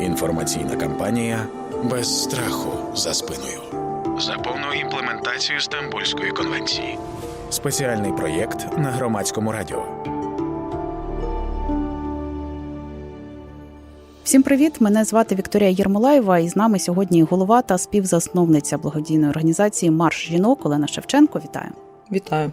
Інформаційна кампанія без страху за спиною. За повну імплементацію Стамбульської конвенції. Спеціальний проєкт на громадському радіо. Всім привіт! Мене звати Вікторія Єрмолаєва, і з нами сьогодні голова та співзасновниця благодійної організації Марш жінок Олена Шевченко. Вітаю! Вітаю.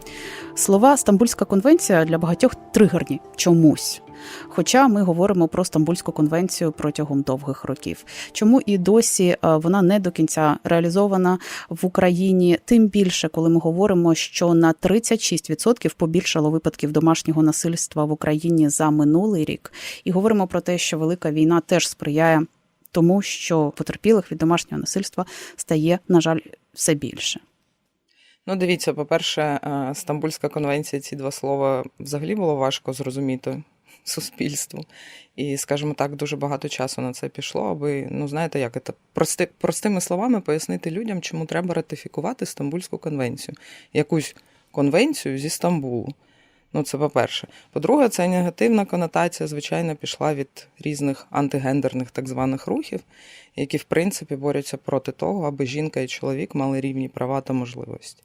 Слова Стамбульська конвенція для багатьох тригерні чомусь. Хоча ми говоримо про Стамбульську конвенцію протягом довгих років. Чому і досі е, вона не до кінця реалізована в Україні? Тим більше, коли ми говоримо, що на 36% побільшало випадків домашнього насильства в Україні за минулий рік, і говоримо про те, що велика війна теж сприяє тому, що потерпілих від домашнього насильства стає, на жаль, все більше. Ну, дивіться, по-перше, е, Стамбульська конвенція, ці два слова взагалі було важко зрозуміти суспільству. І, скажімо так, дуже багато часу на це пішло, аби, ну, знаєте, як це прости, простими словами пояснити людям, чому треба ратифікувати Стамбульську конвенцію, якусь конвенцію зі Стамбулу. Ну, це по-перше. По-друге, це негативна конотація, звичайно, пішла від різних антигендерних так званих рухів, які, в принципі, борються проти того, аби жінка і чоловік мали рівні права та можливості.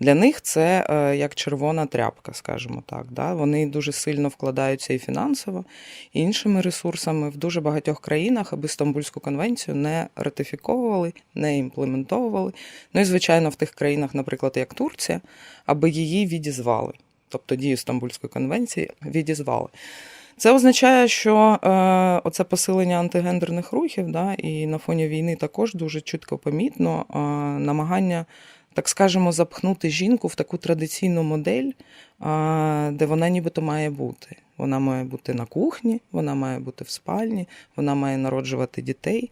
Для них це е, як червона тряпка, скажімо так. Да? Вони дуже сильно вкладаються і фінансово, і іншими ресурсами в дуже багатьох країнах, аби Стамбульську конвенцію не ратифіковували, не імплементовували. Ну і, звичайно, в тих країнах, наприклад, як Турція, аби її відізвали тобто дію Стамбульської конвенції, відізвали. Це означає, що е, оце посилення антигендерних рухів, да, і на фоні війни також дуже чітко помітно е, намагання, так скажемо, запхнути жінку в таку традиційну модель, е, де вона нібито має бути. Вона має бути на кухні, вона має бути в спальні, вона має народжувати дітей,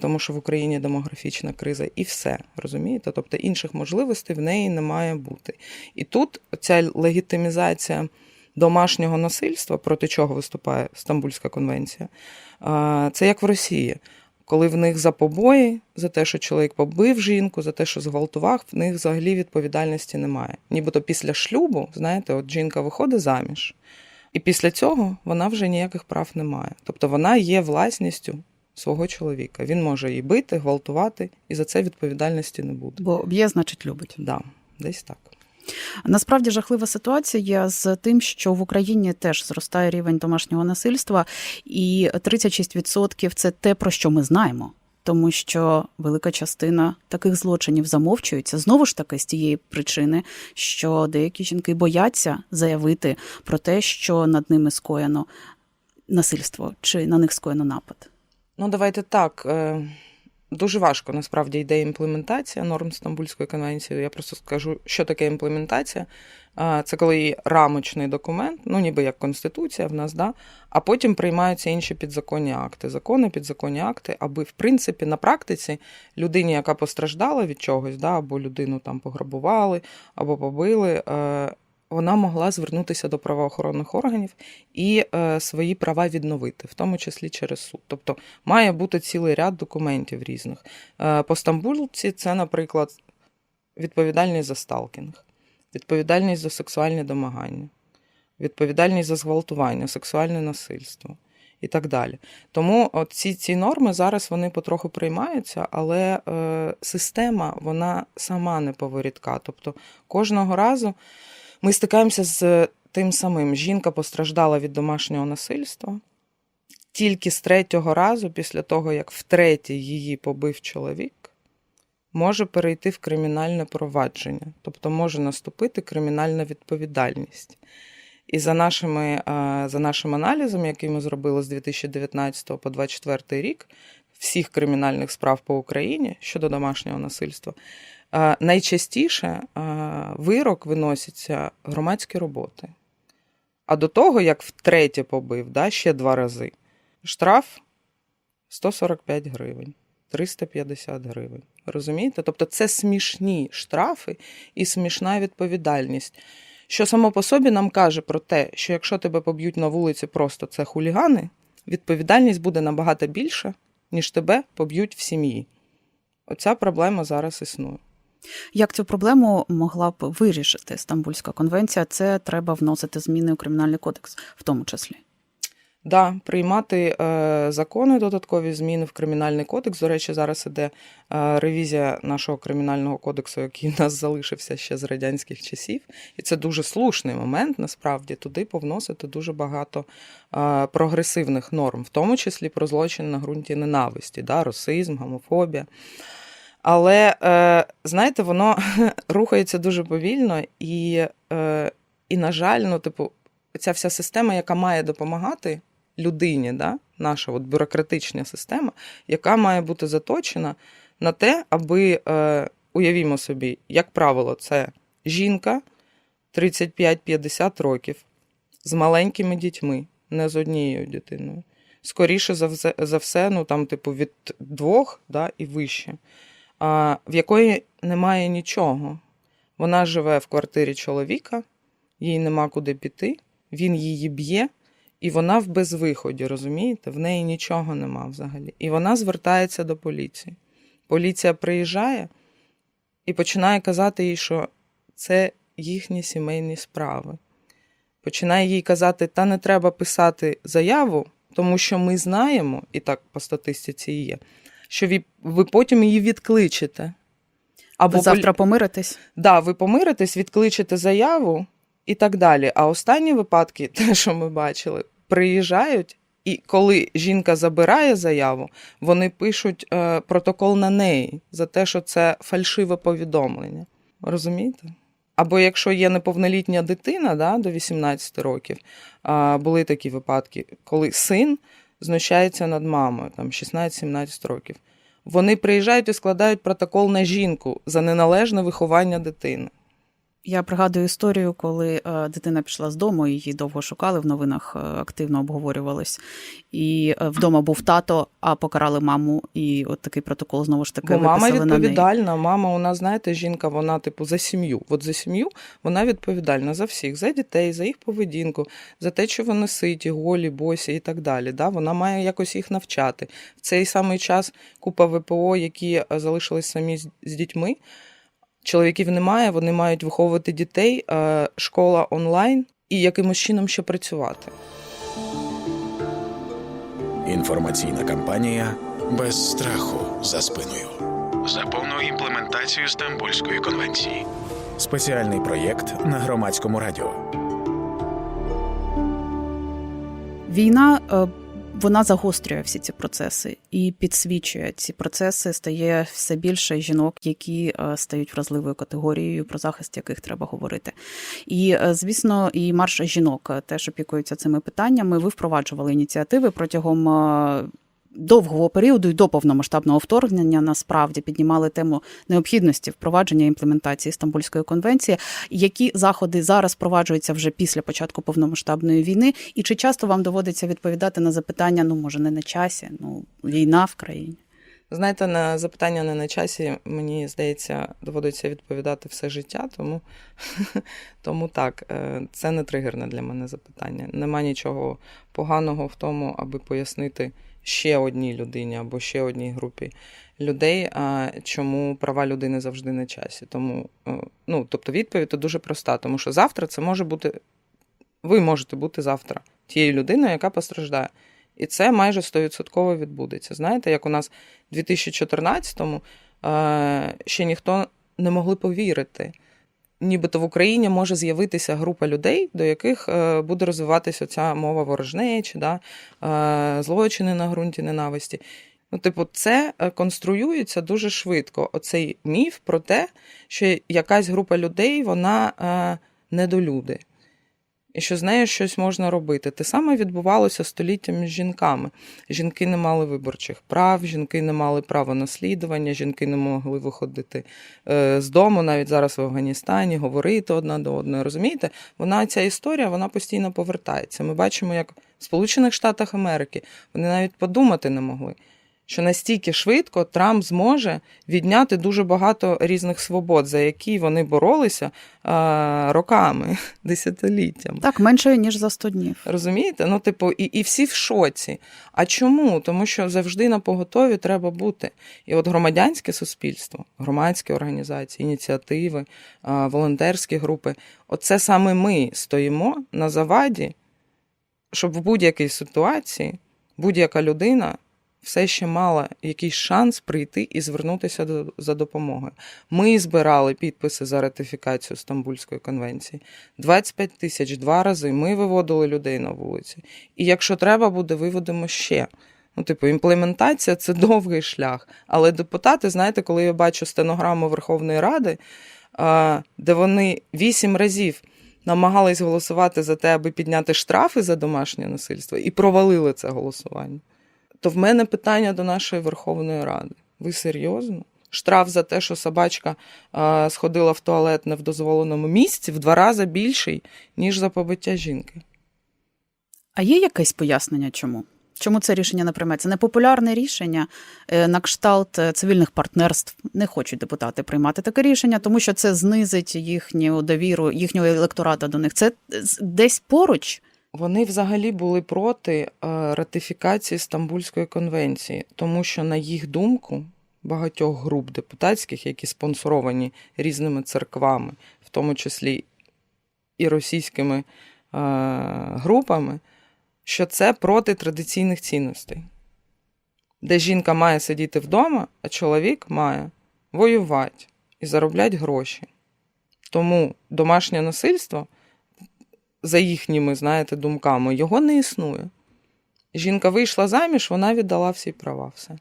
тому що в Україні демографічна криза, і все розумієте? Тобто інших можливостей в неї не має бути. І тут ця легітимізація домашнього насильства, проти чого виступає Стамбульська конвенція, це як в Росії. Коли в них за побої, за те, що чоловік побив жінку, за те, що зґвалтував, в них взагалі відповідальності немає. Нібито після шлюбу, знаєте, от жінка виходить заміж, і після цього вона вже ніяких прав не має. Тобто вона є власністю свого чоловіка. Він може її бити, гвалтувати, і за це відповідальності не буде. Бо б'є, значить, любить. Да, десь так. Насправді жахлива ситуація з тим, що в Україні теж зростає рівень домашнього насильства, і 36% – це те, про що ми знаємо. Тому що велика частина таких злочинів замовчується знову ж таки з тієї причини, що деякі жінки бояться заявити про те, що над ними скоєно насильство чи на них скоєно напад. Ну, давайте так. Е, Дуже важко насправді йде імплементація норм Стамбульської конвенції. Я просто скажу, що таке імплементація. Це коли є рамочний документ, ну ніби як конституція в нас, да, а потім приймаються інші підзаконні акти, закони, підзаконні акти, аби в принципі на практиці людині, яка постраждала від чогось, да, або людину там пограбували, або побили, е, вона могла звернутися до правоохоронних органів і е, свої права відновити, в тому числі через суд. Тобто має бути цілий ряд документів різних. Е, по Стамбульці це, наприклад, відповідальність за сталкінг, відповідальність за сексуальне домагання, відповідальність за зґвалтування, сексуальне насильство. І так далі. Тому ці ці норми зараз вони потроху приймаються, але е, система вона сама не поворідка. Тобто кожного разу ми стикаємося з тим самим. Жінка постраждала від домашнього насильства тільки з третього разу, після того, як втретє її побив чоловік, може перейти в кримінальне провадження, тобто може наступити кримінальна відповідальність. І за нашими, за нашим аналізом, який ми зробили з 2019 по 2024 рік, всіх кримінальних справ по Україні щодо домашнього насильства, найчастіше вирок виноситься громадські роботи. А до того, як втретє побив, да, ще два рази, штраф 145 гривень, 350 гривень. Розумієте? Тобто це смішні штрафи і смішна відповідальність. Що само по собі нам каже про те, що якщо тебе поб'ють на вулиці, просто це хулігани, відповідальність буде набагато більша, ніж тебе поб'ють в сім'ї. Оця проблема зараз існує. Як цю проблему могла б вирішити Стамбульська конвенція? Це треба вносити зміни у кримінальний кодекс, в тому числі. Да, приймати е, закони, додаткові зміни в кримінальний кодекс. До речі, зараз іде е, ревізія нашого кримінального кодексу, який в нас залишився ще з радянських часів. І це дуже слушний момент, насправді, туди повносити дуже багато е, прогресивних норм, в тому числі про злочин на ґрунті ненависті, да, расизм, гомофобія. Але, е, знаєте, воно рухається дуже повільно і, е, і, на жаль, ну, типу, ця вся система, яка має допомагати людині, да, наша от бюрократична система, яка має бути заточена на те, аби, е, уявімо собі, як правило, це жінка 35-50 років з маленькими дітьми, не з однією дитиною. Скоріше за все, ну там, типу, від двох да, і вище, в якої немає нічого. Вона живе в квартирі чоловіка, їй нема куди піти, він її б'є, і вона в безвиході, розумієте? В неї нічого нема взагалі. І вона звертається до поліції. Поліція приїжджає і починає казати їй, що це їхні сімейні справи. Починає їй казати, та не треба писати заяву, тому що ми знаємо, і так по статистиці є, що ви, ви потім її відкличете. Ви завтра помиритесь? Да, ви помиритесь, відкличете заяву і так далі. А останні випадки, те, що ми бачили, приїжджають, і коли жінка забирає заяву, вони пишуть е, протокол на неї за те, що це фальшиве повідомлення. Розумієте? Або якщо є неповнолітня дитина да, до 18 років, а, були такі випадки, коли син знущається над мамою, там 16-17 років. Вони приїжджають і складають протокол на жінку за неналежне виховання дитини. Я пригадую історію, коли е, дитина пішла з дому, її довго шукали, в новинах е, активно обговорювалось. І е, вдома був тато, а покарали маму. І от такий протокол знову ж таки Бо мама виписали на неї. відповідальна. Мама у нас, знаєте, жінка, вона, типу, за сім'ю. От за сім'ю вона відповідальна за всіх, за дітей, за їх поведінку, за те, що вони ситі, голі, босі і так далі. Да? Вона має якось їх навчати. В цей самий час купа ВПО, які залишились самі з дітьми. Чоловіків немає, вони мають виховувати дітей, е, школа онлайн і якимось чином ще працювати. Інформаційна кампанія без страху за спиною. За повну імплементацію Стамбульської конвенції. Спеціальний проєкт на громадському радіо. Війна е, вона загострює всі ці процеси і підсвічує ці процеси. Стає все більше жінок, які е, стають вразливою категорією, про захист яких треба говорити. І е, звісно, і марш жінок е, теж опікуються цими питаннями. Ви впроваджували ініціативи протягом. Довгого періоду і до повномасштабного вторгнення насправді піднімали тему необхідності впровадження імплементації Стамбульської конвенції. Які заходи зараз впроваджуються вже після початку повномасштабної війни? І чи часто вам доводиться відповідати на запитання? Ну може не на часі, ну війна в країні? Знаєте, на запитання не на часі, мені здається, доводиться відповідати все життя, тому, тому так, е, це не тригерне для мене запитання. Нема нічого поганого в тому, аби пояснити ще одній людині або ще одній групі людей, а чому права людини завжди на часі. Тому, е, ну, тобто відповідь то дуже проста, тому що завтра це може бути, ви можете бути завтра тією людиною, яка постраждає. І це майже 100% відбудеться. Знаєте, як у нас в 2014-му е, ще ніхто не могли повірити. Нібито в Україні може з'явитися група людей, до яких е, буде розвиватися ця мова ворожнечі, да, е, злочини на ґрунті ненависті. Ну, типу, це е, конструюється дуже швидко. Оцей міф про те, що якась група людей вона недолюди і що з нею щось можна робити. Те саме відбувалося століттями з жінками. Жінки не мали виборчих прав, жінки не мали права наслідування, жінки не могли виходити е, з дому, навіть зараз в Афганістані, говорити одна до одної. Розумієте? Вона ця історія вона постійно повертається. Ми бачимо, як в Сполучених Штатах Америки вони навіть подумати не могли. Що настільки швидко Трамп зможе відняти дуже багато різних свобод, за які вони боролися а, роками, десятиліттями. Так, менше ніж за 100 днів. Розумієте? Ну, типу, і, і всі в шоці. А чому? Тому що завжди на поготові треба бути. І от громадянське суспільство, громадські організації, ініціативи, а, волонтерські групи оце саме ми стоїмо на заваді щоб в будь-якій ситуації будь-яка людина все ще мала якийсь шанс прийти і звернутися до, за допомогою. Ми збирали підписи за ратифікацію Стамбульської конвенції. 25 тисяч два рази ми виводили людей на вулиці. І якщо треба буде, виведемо ще. Ну, типу, імплементація це довгий шлях. Але депутати, знаєте, коли я бачу стенограму Верховної Ради, де вони вісім разів намагались голосувати за те, аби підняти штрафи за домашнє насильство, і провалили це голосування. То в мене питання до нашої Верховної Ради. Ви серйозно? Штраф за те, що собачка а, сходила в туалет не в дозволеному місці, в два рази більший, ніж за побиття жінки. А є якесь пояснення, чому? Чому це рішення не прийметься? Непопулярне рішення е, на кшталт е, цивільних партнерств не хочуть депутати приймати таке рішення, тому що це знизить їхню довіру, їхнього електората до них. Це е, десь поруч. Вони взагалі були проти е, ратифікації Стамбульської конвенції, тому що, на їх думку, багатьох груп депутатських, які спонсоровані різними церквами, в тому числі і російськими е, групами, що це проти традиційних цінностей, де жінка має сидіти вдома, а чоловік має воювати і заробляти гроші. Тому домашнє насильство за їхніми, знаєте, думками, його не існує. Жінка вийшла заміж, вона віддала всі права. Все.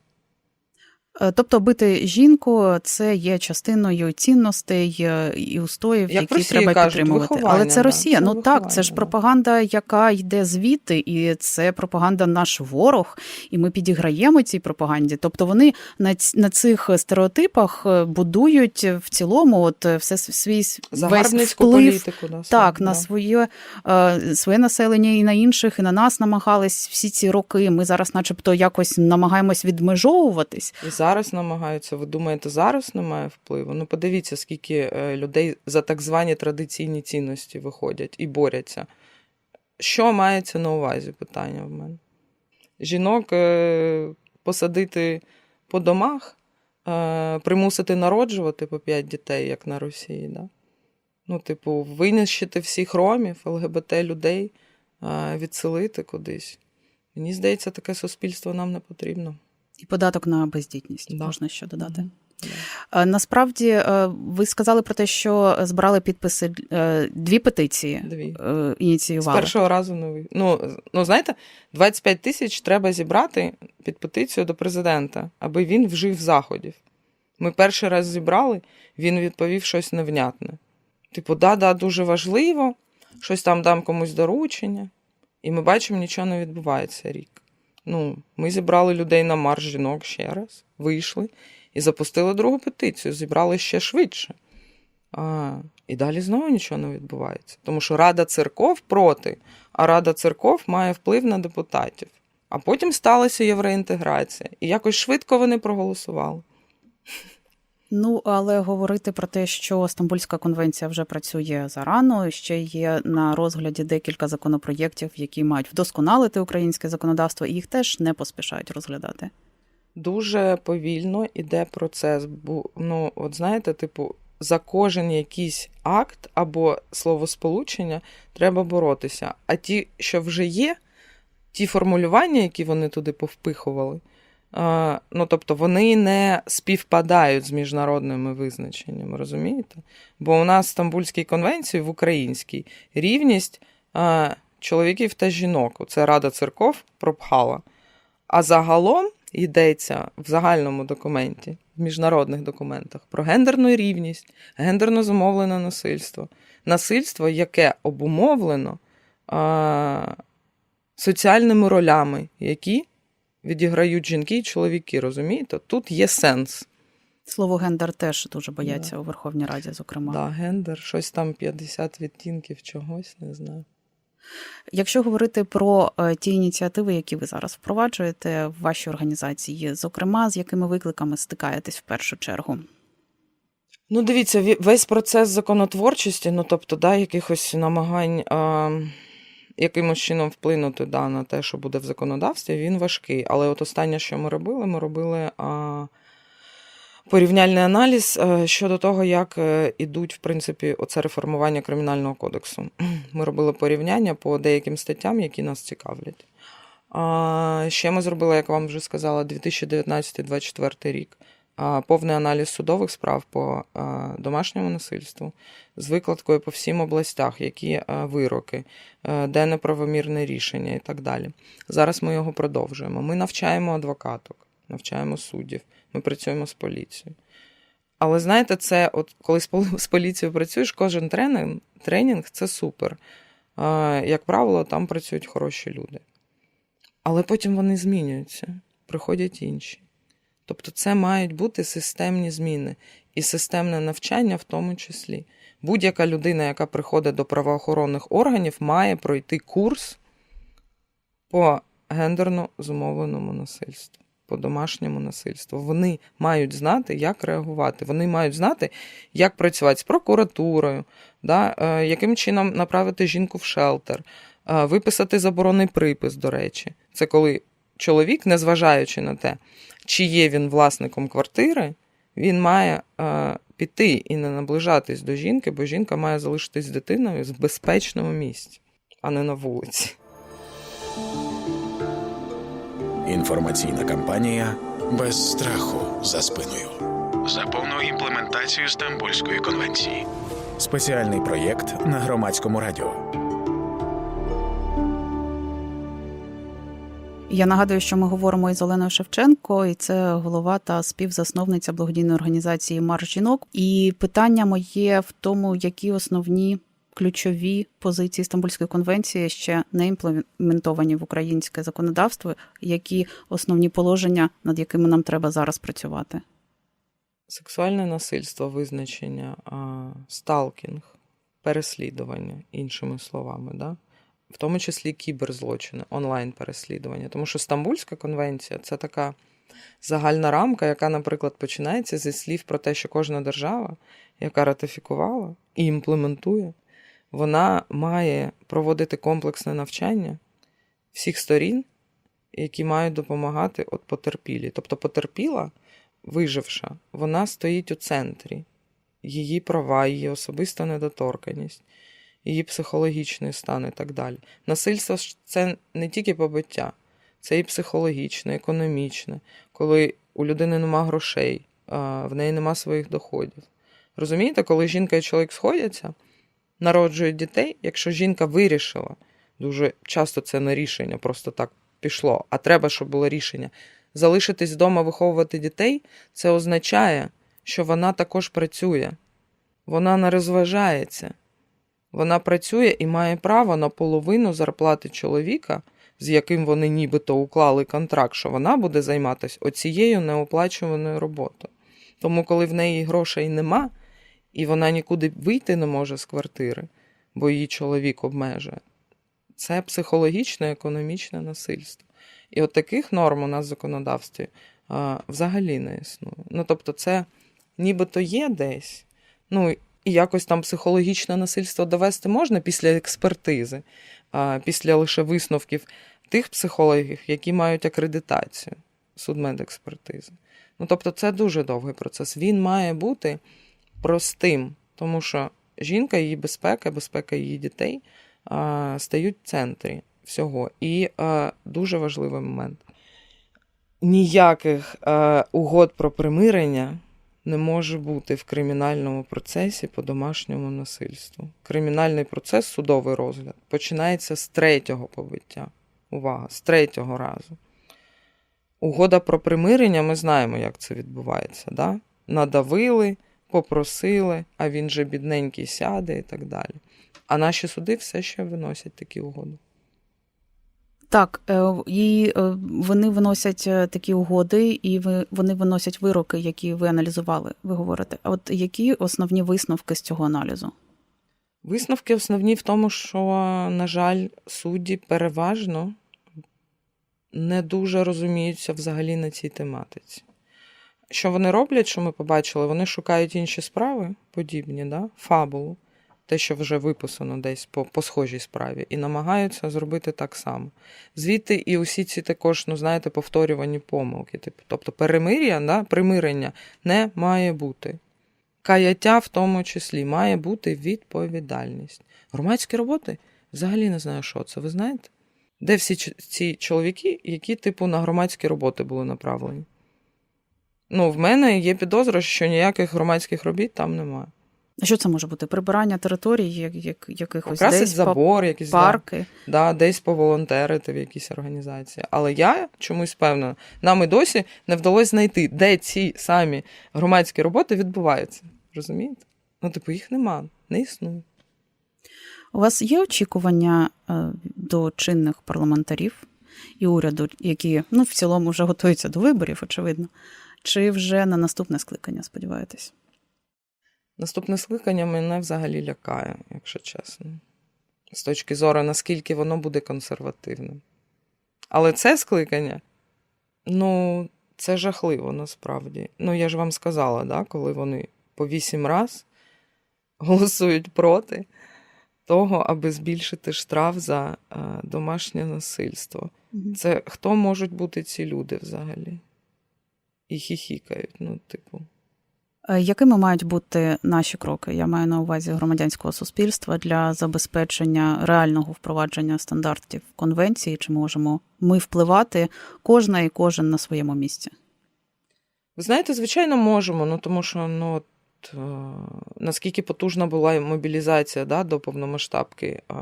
Е, Тобто бити жінку це є частиною цінностей е, і устоїв, Як які Росії треба кажуть, підтримувати. Але це Росія. це ну так, це ж пропаганда, яка йде звідти, і це пропаганда наш ворог, і ми підіграємо цій пропаганді. Тобто вони на, на цих стереотипах е, будують в цілому, от все свій весь вплив. політику. Да, Так, на своє, своє населення і на інших, і на нас намагались всі ці роки. Ми зараз, начебто, якось намагаємось відмежовуватись. Зараз намагаються. Ви думаєте, зараз немає впливу? Ну, подивіться, скільки е, людей за так звані традиційні цінності виходять і борються. Що мається на увазі? Питання в мене. Жінок е, посадити по домах, е, примусити народжувати по 5 дітей, як на Росії. Да? Ну, типу, винищити всіх ромів, ЛГБТ людей, відселити кудись. Мені здається, таке суспільство нам не потрібно. І податок на бездітність Да. можна ще додати. Да. Е, Насправді, е, ви сказали про те, що збирали підписи е, дві петиції, Дві. е, З першого разу не ви. Ну, ну, знаєте, 25 тисяч треба зібрати під петицію до президента, аби він вжив заходів. Ми перший раз зібрали, він відповів щось невнятне. Типу, да-да, дуже важливо, щось там дам комусь доручення. І ми бачимо, нічого не відбувається рік. Ну, ми зібрали людей на марш жінок ще раз, вийшли і запустили другу петицію, зібрали ще швидше. А, і далі знову нічого не відбувається. Тому що Рада церков проти, а Рада церков має вплив на депутатів. А потім сталася євроінтеграція. І якось швидко вони проголосували. Ну але говорити про те, що Стамбульська конвенція вже працює зарано. Ще є на розгляді декілька законопроєктів, які мають вдосконалити українське законодавство, і їх теж не поспішають розглядати. Дуже повільно іде процес. Бо, ну, от знаєте, типу, за кожен якийсь акт або словосполучення треба боротися. А ті, що вже є, ті формулювання, які вони туди повпихували, ну, тобто вони не співпадають з міжнародними визначеннями, розумієте? Бо у нас в Стамбульській конвенції в українській рівність чоловіків та жінок. Це Рада церков пропхала. А загалом йдеться в загальному документі, в міжнародних документах про гендерну рівність, гендерно зумовлене насильство. Насильство, яке обумовлено соціальними ролями, які відіграють жінки і чоловіки. Розумієте? Тут є сенс. Слово гендер теж дуже бояться у Верховній Раді, зокрема. Да, гендер, щось там 50 відтінків чогось, не знаю. Якщо говорити про е, ті ініціативи, які ви зараз впроваджуєте в вашій організації, зокрема, з якими викликами стикаєтесь в першу чергу? Ну, дивіться, весь процес законотворчості, ну тобто, да, якихось намагань а, якимось чином вплинути да, на те, що буде в законодавстві, він важкий. Але от останнє, що ми робили, ми робили а, порівняльний аналіз е, щодо того, як е, ідуть, в принципі, оце реформування кримінального кодексу. Ми робили порівняння по деяким статтям, які нас цікавлять. Ще ми зробили, як вам вже сказала, 2019-2024 рік. Повний аналіз судових справ по домашньому насильству з викладкою по всім областях, які вироки, е, де неправомірне рішення і так далі. Зараз ми його продовжуємо. Ми навчаємо адвокаток, навчаємо суддів, ми працюємо з поліцією. Але знаєте, це от коли з поліцією працюєш, кожен тренінг, тренінг це супер. Як правило, там працюють хороші люди. Але потім вони змінюються, приходять інші. Тобто це мають бути системні зміни і системне навчання в тому числі. Будь-яка людина, яка приходить до правоохоронних органів, має пройти курс по гендерно зумовленому насильству, по домашньому насильству. Вони мають знати, як реагувати. Вони мають знати, як працювати з прокуратурою, да, е, яким чином направити жінку в шелтер, е, виписати заборонний припис, до речі. Це коли чоловік, незважаючи на те, чи є він власником квартири, він має е, піти і не наближатись до жінки, бо жінка має залишитись з дитиною в безпечному місці, а не на вулиці. Інформаційна кампанія без страху за спиною. За повну імплементацію Стамбульської конвенції. Спеціальний проєкт на громадському радіо. Я нагадую, що ми говоримо із Оленою Шевченко, і це голова та співзасновниця благодійної організації Марш жінок. І питання моє в тому, які основні ключові позиції Стамбульської конвенції ще не імплементовані в українське законодавство, які основні положення, над якими нам треба зараз працювати. Сексуальне насильство, визначення, сталкінг, переслідування, іншими словами, да? В тому числі кіберзлочини, онлайн-переслідування. Тому що Стамбульська конвенція це така загальна рамка, яка, наприклад, починається зі слів про те, що кожна держава, яка ратифікувала і імплементує, вона має проводити комплексне навчання всіх сторін, які мають допомагати от потерпілі. Тобто потерпіла, виживша, вона стоїть у центрі. Її права, її особиста недоторканність, її психологічний стан і так далі. Насильство це не тільки побиття, це і психологічне, економічне, коли у людини нема грошей, в неї нема своїх доходів. Розумієте, коли жінка і чоловік сходяться, народжують дітей, якщо жінка вирішила, дуже часто це не рішення, просто так пішло, а треба, щоб було рішення. Залишитись вдома виховувати дітей, це означає, що вона також працює, вона не розважається. Вона працює і має право на половину зарплати чоловіка, з яким вони нібито уклали контракт, що вона буде займатися оцією неоплачуваною роботою. Тому, коли в неї грошей нема, і вона нікуди вийти не може з квартири, бо її чоловік обмежує, це психологічне, економічне насильство. І от таких норм у нас в законодавстві а, взагалі не існує. Ну, тобто, це нібито є десь. Ну, і якось там психологічне насильство довести можна після експертизи, після лише висновків тих психологів, які мають акредитацію судмедекспертизи. Ну, тобто, це дуже довгий процес. Він має бути простим, тому що жінка, її безпека, безпека її дітей стають в центрі всього. І дуже важливий момент. Ніяких угод про примирення не може бути в кримінальному процесі по домашньому насильству. Кримінальний процес, судовий розгляд, починається з третього побиття. Увага, з третього разу. Угода про примирення, ми знаємо, як це відбувається. Да? Надавили, попросили, а він же бідненький сяде і так далі. А наші суди все ще виносять такі угоди. Так, е, і е, вони виносять е, такі угоди, і вони виносять вироки, які ви аналізували, ви говорите. От які основні висновки з цього аналізу? Висновки основні в тому, що, на жаль, судді переважно не дуже розуміються взагалі на цій тематиці. Що вони роблять, що ми побачили? Вони шукають інші справи, подібні, да? фабулу, те, що вже виписано десь по, по схожій справі, і намагаються зробити так само. Звідти і усі ці також, ну знаєте, повторювані помилки. Типу, тобто перемир'я, да, примирення не має бути. Каяття в тому числі має бути відповідальність. Громадські роботи взагалі не знаю, що це. Ви знаєте? Де всі ці чоловіки, які, типу, на громадські роботи були направлені? Ну, в мене є підозра, що ніяких громадських робіт там немає. А що це може бути? Прибирання територій, як, як, якихось Покрасить десь забор, якісь парки. да, десь поволонтерити в якійсь організації. Але я чомусь певна, нам і досі не вдалося знайти, де ці самі громадські роботи відбуваються. Розумієте? Ну, типу, їх нема, не існує. У вас є очікування е, до чинних парламентарів і уряду, які ну, в цілому вже готуються до виборів, очевидно. Чи вже на наступне скликання сподіваєтесь? Наступне скликання мене взагалі лякає, якщо чесно. З точки зору, наскільки воно буде консервативним. Але це скликання, ну, це жахливо насправді. Ну, я ж вам сказала, да, коли вони по вісім раз голосують проти того, аби збільшити штраф за е, домашнє насильство. Це хто можуть бути ці люди взагалі? І хіхікають, ну, типу. Е, Якими мають бути наші кроки? Я маю на увазі громадянського суспільства для забезпечення реального впровадження стандартів конвенції? Чи можемо ми впливати кожна і кожен на своєму місці? Ви знаєте, звичайно, можемо, ну тому що ну, от, е, наскільки потужна була мобілізація да, до повномасштабки. Е,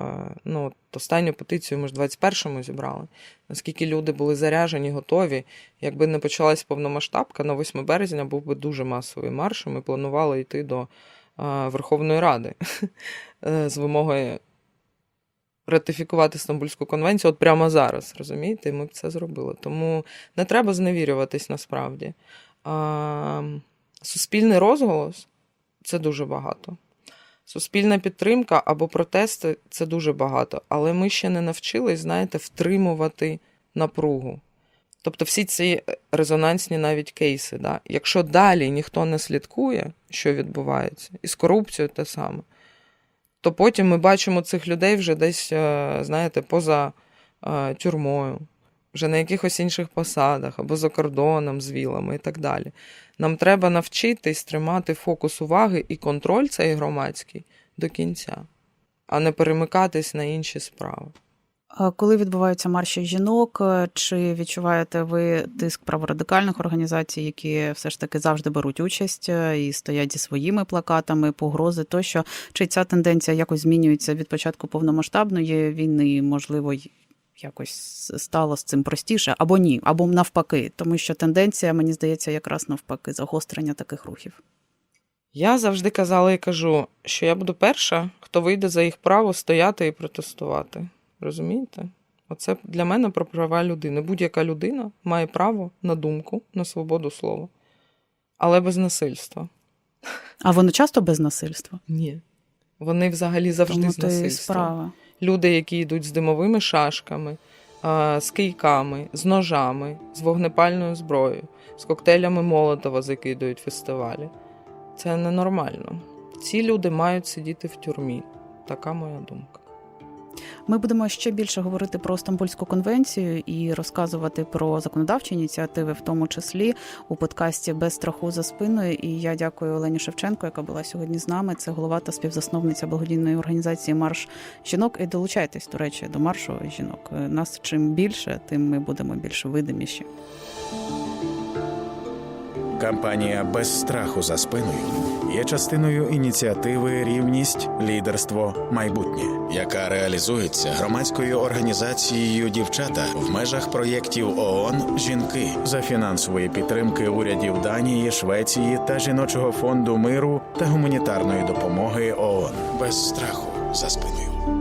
ну, от останню петицію ми ж в 21-му зібрали. Наскільки люди були заряжені, готові. Якби не почалась повномасштабка, на 8 березня був би дуже масовий марш. Ми планували йти до е, Верховної Ради з вимогою ратифікувати Стамбульську конвенцію от прямо зараз, розумієте? І ми б це зробили. Тому не треба зневірюватись насправді. Суспільний розголос це дуже багато. Суспільна підтримка або протести це дуже багато, але ми ще не навчились, знаєте, втримувати напругу. Тобто всі ці резонансні навіть кейси, да? якщо далі ніхто не слідкує, що відбувається, і з корупцією те саме, то потім ми бачимо цих людей вже десь, е, знаєте, поза е, тюрмою, вже на якихось інших посадах або за кордоном з вілами і так далі. Нам треба навчитись тримати фокус уваги і контроль цей громадський до кінця, а не перемикатись на інші справи. Коли відбуваються марші жінок, е, чи відчуваєте ви тиск праворадикальних організацій, які все ж таки завжди беруть участь е, і стоять зі своїми плакатами, погрози тощо? Чи ця тенденція якось змінюється від початку повномасштабної війни? Можливо, якось стало з цим простіше, або ні, або навпаки, тому що тенденція, мені здається, якраз навпаки, загострення таких рухів. Я завжди казала і кажу, що я буду перша, хто вийде за їх право стояти і протестувати. Розумієте? Оце для мене про права людини. Будь-яка людина має право на думку, на свободу слова, але без насильства. А вони часто без насильства? Ні. Вони взагалі завжди Тому з насильством. справа. Люди, які йдуть з димовими шашками, з кийками, з ножами, з вогнепальною зброєю, з коктейлями Молотова закидують фестивалі. Це ненормально. Ці люди мають сидіти в тюрмі. Така моя думка. Ми будемо ще більше говорити про Стамбульську конвенцію і розказувати про законодавчі ініціативи, в тому числі у подкасті Без страху за спиною. І я дякую Олені Шевченко, яка була сьогодні з нами. Це голова та співзасновниця благодійної організації Марш жінок. І долучайтесь, до речі, до маршу жінок. Нас чим більше, тим ми будемо більш видиміші. Кампанія без страху за спиною є частиною ініціативи Рівність, лідерство, майбутнє, яка реалізується громадською організацією Дівчата в межах проєктів ООН Жінки за фінансової підтримки урядів Данії, Швеції та жіночого фонду миру та гуманітарної допомоги ООН. Без страху за спиною.